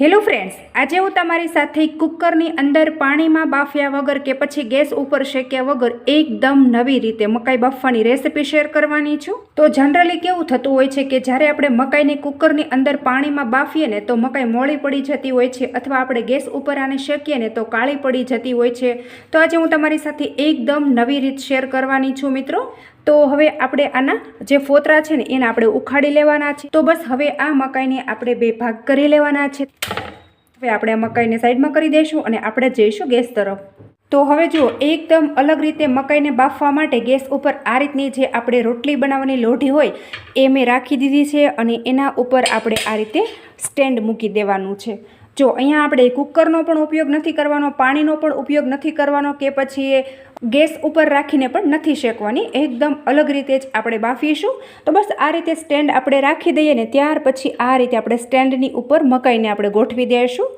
Hello friends, આજે હું તમારી સાથે કુકરની અંદર પાણીમાં બાફ્યા વગર કે પછી ગેસ ઉપર શેક્યા વગર એકદમ નવી રીતે મકાઈ બાફવાની રેસિપી શેર કરવાની છું. તો જનરલી કેવું થતું હોય છે કે જ્યારે આપણે મકાઈને કુકરની અંદર પાણીમાં બાફીએ ને તો મકાઈ મોળી પડી જતી હોય છે અથવા આપણે ગેસ ઉપર આને શેકીએ ને તો કાળી પડી જતી હોય છે. તો આજે હું તમારી સાથે એકદમ નવી રીત શેર કરવાની છું મિત્રો. તો હવે આપણે આના જે ફોતરા છે ને એને આપણે ઉખાડી લેવાના છે. તો બસ હવે આ મકાઈને આપણે બે ભાગ કરી લેવાના છે. હવે આપણે આ મકાઈને સાઈડમાં કરી દઈશું અને આપણે જઈશું ગેસ તરફ. તો હવે જુઓ, એકદમ અલગ રીતે મકાઈને બાફવા માટે ગેસ ઉપર આ રીતની જે આપણે રોટલી બનાવવાની લોઢી હોય, એ મેં રાખી દીધી છે અને એના ઉપર આપણે આ રીતે સ્ટેન્ડ મૂકી દેવાનું છે. જો અહીંયા આપણે કુકરનો પણ ઉપયોગ નથી કરવાનો, પાણીનો પણ ઉપયોગ નથી કરવાનો કે પછી એ ગેસ ઉપર રાખીને પણ નથી શેકવાની, એકદમ અલગ રીતે જ આપણે બાફીશું. તો બસ આ રીતે સ્ટેન્ડ આપણે રાખી દઈએ ને ત્યાર પછી આ રીતે આપણે સ્ટેન્ડની ઉપર મકાઈને આપણે ગોઠવી દઈશું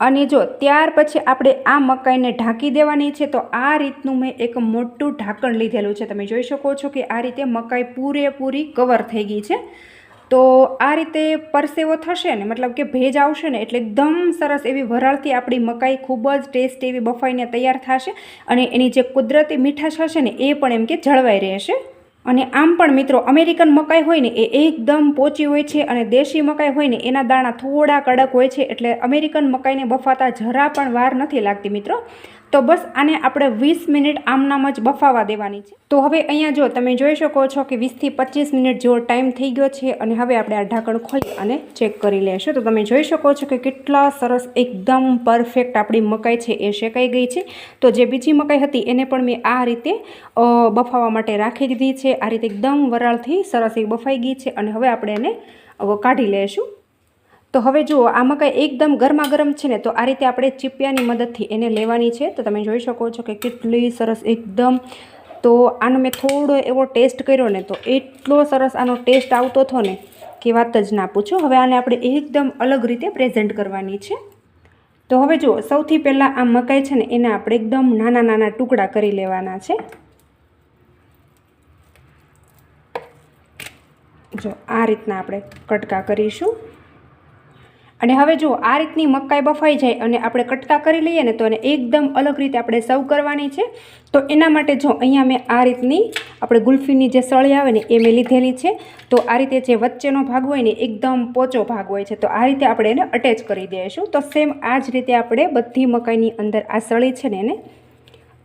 અને જો ત્યાર પછી આપણે આ મકાઈને ઢાંકી દેવાની છે, તો આ રીતનું મેં એક મોટું ઢાંકણ લીધેલું છે. તમે જોઈ શકો છો કે આ રીતે મકાઈ પૂરેપૂરી કવર થઈ ગઈ છે. તો આ રીતે પરસેવો થશે ને, મતલબ કે ભેજ આવશે ને, એટલે એકદમ સરસ એવી વરાળથી આપણી મકાઈ ખૂબ જ ટેસ્ટ એવી બફાઈને તૈયાર થશે અને એની જે કુદરતી મીઠાશ હશે ને, એ પણ એમ કે જળવાઈ રહેશે. અને આમ પણ મિત્રો, અમેરિકન મકાઈ હોય ને એ એકદમ પોચી હોય છે અને દેશી મકાઈ હોય ને એના દાણા થોડા કડક હોય છે એટલે અમેરિકન મકાઈને બફાતા જરા પણ વાર નથી લાગતી મિત્રો. તો બસ આને આપણે વીસ મિનિટ આમનામ જ બફાવા દેવાની છે. તો હવે અહીંયા જો તમે જોઈ શકો છો કે વીસથી પચીસ મિનિટ જેવો ટાઈમ થઈ ગયો છે અને હવે આપણે આ ઢાંકણ ખોલી અને ચેક કરી લેશું. તો તમે જોઈ શકો છો કે કેટલા સરસ એકદમ પરફેક્ટ આપણી મકાઈ છે, એ શેકાઈ ગઈ છે. તો જે બીજી મકાઈ હતી એને પણ મેં આ રીતે બફાવા માટે રાખી દીધી છે. આ રીતે એકદમ વરાળથી સરસ એવી બફાઈ ગઈ છે અને હવે આપણે એને કાઢી લઈશું. તો હવે જુઓ આ મકાઈ એકદમ ગરમા ગરમ છે ને, તો આ રીતે આપણે ચીપિયાની મદદથી એને લેવાની છે. તો તમે જોઈ શકો છો કે કેટલી સરસ એકદમ. તો આનો મેં થોડો એવો ટેસ્ટ કર્યો ને, તો એટલો સરસ આનો ટેસ્ટ આવતો હતો ને, કે વાત જ ના પૂછો. હવે આને આપણે એકદમ અલગ રીતે પ્રેઝન્ટ કરવાની છે. તો હવે જુઓ, સૌથી પહેલાં આ મકાઈ છે ને, એને આપણે એકદમ નાના નાના ટુકડા કરી લેવાના છે. જો આ રીતના આપણે કટકા કરીશું. અને હવે જો આ રીતની મકાઈ બફાઈ જાય અને આપણે કટકા કરી લઈએ ને તો એને એકદમ અલગ રીતે આપણે સર્વ કરવાની છે. તો એના માટે જો અહીંયા મેં આ રીતની આપણે ગુલ્ફીની જે સળી આવે ને એ મેં લીધેલી છે. તો આ રીતે જે વચ્ચેનો ભાગ હોય ને એકદમ પોચો ભાગ હોય છે. તો આ રીતે આપણે એને અટેચ કરી દઈશું. તો સેમ આ જ રીતે આપણે બધી મકાઈની અંદર આ સળી છે ને એને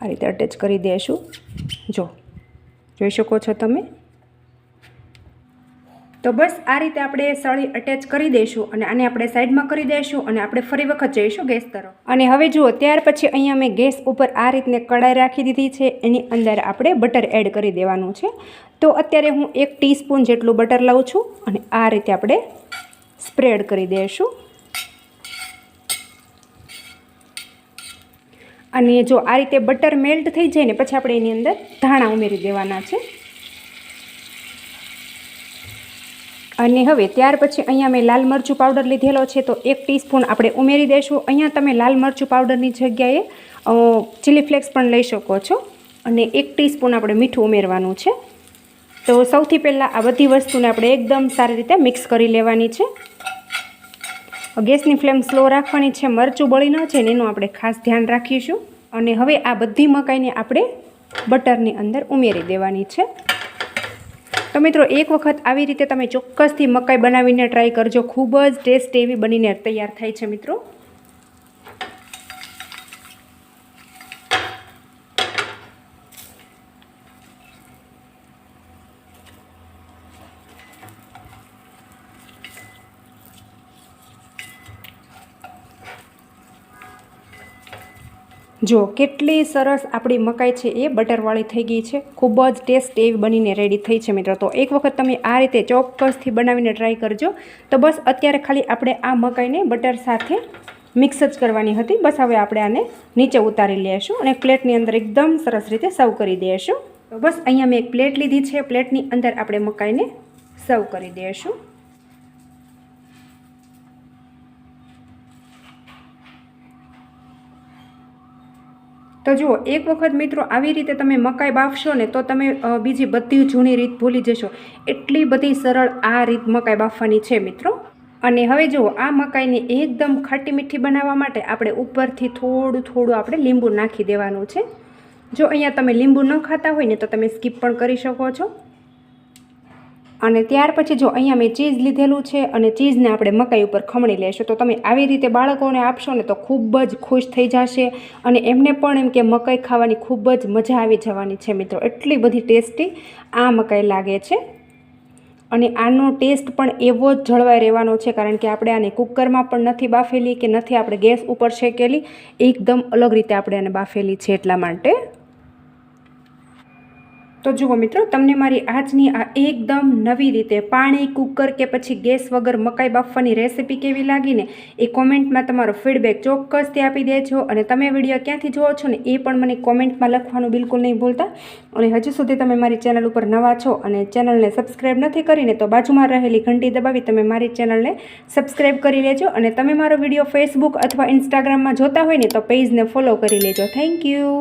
આ રીતે અટેચ કરી દઈશું. જો જોઈ શકો છો તમે? તો બસ આ રીતે આપણે સળી અટેચ કરી દઈશું અને આને આપણે સાઈડમાં કરી દઈશું અને આપણે ફરી વખત જઈશું ગેસ તરફ. અને હવે જુઓ, ત્યાર પછી અહીંયા મેં ગેસ ઉપર આ રીતને કડાઈ રાખી દીધી છે. એની અંદર આપણે બટર એડ કરી દેવાનું છે. તો અત્યારે હું એક ટીસ્પૂન જેટલું બટર લઉં છું અને આ રીતે આપણે સ્પ્રેડ કરી દઈશું. અને જો આ રીતે બટર મેલ્ટ થઈ જાય ને, પછી આપણે એની અંદર ધાણા ઉમેરી દેવાના છે. અને હવે ત્યાર પછી અહીંયા મેં લાલ મરચું પાવડર લીધેલો છે, તો એક ટીસ્પૂન આપણે ઉમેરી દઈશું. અહીંયા તમે લાલ મરચું પાવડરની જગ્યાએ ચીલી ફ્લેક્સ પણ લઈ શકો છો અને એક ટીસ્પૂન આપણે મીઠું ઉમેરવાનું છે. તો સૌથી પહેલાં આ બધી વસ્તુને આપણે એકદમ સારી રીતે મિક્સ કરી લેવાની છે. ગેસની ફ્લેમ સ્લો રાખવાની છે, મરચું બળી ન છે એનું આપણે ખાસ ધ્યાન રાખીશું. અને હવે આ બધી મકાઈને આપણે બટરની અંદર ઉમેરી દેવાની છે. તો મિત્રો, એક વખત આવી રીતે તમે ચોક્કસથી મકાઈ બનાવીને ટ્રાય કરજો. ખૂબ જ ટેસ્ટ એવી બનીને તૈયાર થાય છે મિત્રો. જો કેટલી સરસ આપણી મકાઈ છે એ બટરવાળી થઈ ગઈ છે. ખૂબ જ ટેસ્ટ એવી બનીને રેડી થઈ છે મિત્રો. તો એક વખત તમે આ રીતે ચોક્કસથી બનાવીને ટ્રાય કરજો. તો બસ અત્યારે ખાલી આપણે આ મકાઈને બટર સાથે મિક્સ જ કરવાની હતી. બસ હવે આપણે આને નીચે ઉતારી લઈશું અને પ્લેટની અંદર એકદમ સરસ રીતે સર્વ કરી દઈશું બસ અહીંયા મેં એક પ્લેટ લીધી છે. પ્લેટની અંદર આપણે મકાઈને સર્વ કરી દઈશું તો જુઓ, એક વખત મિત્રો આવી રીતે તમે મકાઈ બાફશો ને તો તમે બીજી બધી જૂની રીત ભૂલી જશો. એટલી બધી સરળ આ રીત મકાઈ બાફવાની છે મિત્રો. અને હવે જુઓ, આ મકાઈને એકદમ ખાટી મીઠી બનાવવા માટે આપણે ઉપરથી થોડું થોડું આપણે લીંબુ નાખી દેવાનું છે. જો અહીંયા તમે લીંબુ ન ખાતા હોય ને તો તમે સ્કીપ પણ કરી શકો છો. અને ત્યાર પછી જો અહીંયા મેં ચીઝ લીધેલું છે અને ચીઝને આપણે મકાઈ ઉપર ખમણી લેશું, તો તમે આવી રીતે બાળકોને આપશો ને તો ખૂબ જ ખુશ થઈ જશે અને એમને પણ એમ કે મકાઈ ખાવાની ખૂબ જ મજા આવી જવાની છે મિત્રો. એટલી બધી ટેસ્ટી આ મકાઈ લાગે છે. અને આનો ટેસ્ટ પણ એવો જ જળવાઈ રહેવાનો છે, કારણ કે આપણે આને કુકરમાં પણ નથી બાફેલી કે નથી આપણે ગેસ ઉપર શેકેલી, એકદમ અલગ રીતે આપણે આને બાફેલી છે એટલા માટે. તો જુઓ મિત્રો, તમને મારી આજની આ એકદમ નવી રીતે પાણી, કુકર કે પછી ગેસ વગર મકાઈ બાફવાની રેસીપી કેવી લાગીને એ કોમેન્ટમાં તમારો ફીડબેક ચોક્કસથી આપી દેજો અને તમે વીડિયો ક્યાંથી જુઓ છો ને એ પણ મને કોમેન્ટમાં લખવાનું બિલકુલ નહીં ભૂલતા. અને હજુ સુધી તમે મારી ચેનલ ઉપર નવા છો અને ચેનલને સબસ્ક્રાઈબ નથી કરીને તો બાજુમાં રહેલી ઘંટી દબાવી તમે મારી ચેનલને સબસ્ક્રાઈબ કરી લેજો અને તમે મારો વીડિયો ફેસબુક અથવા ઇન્સ્ટાગ્રામમાં જોતા હોય ને તો પેજને ફોલો કરી લેજો. Thank you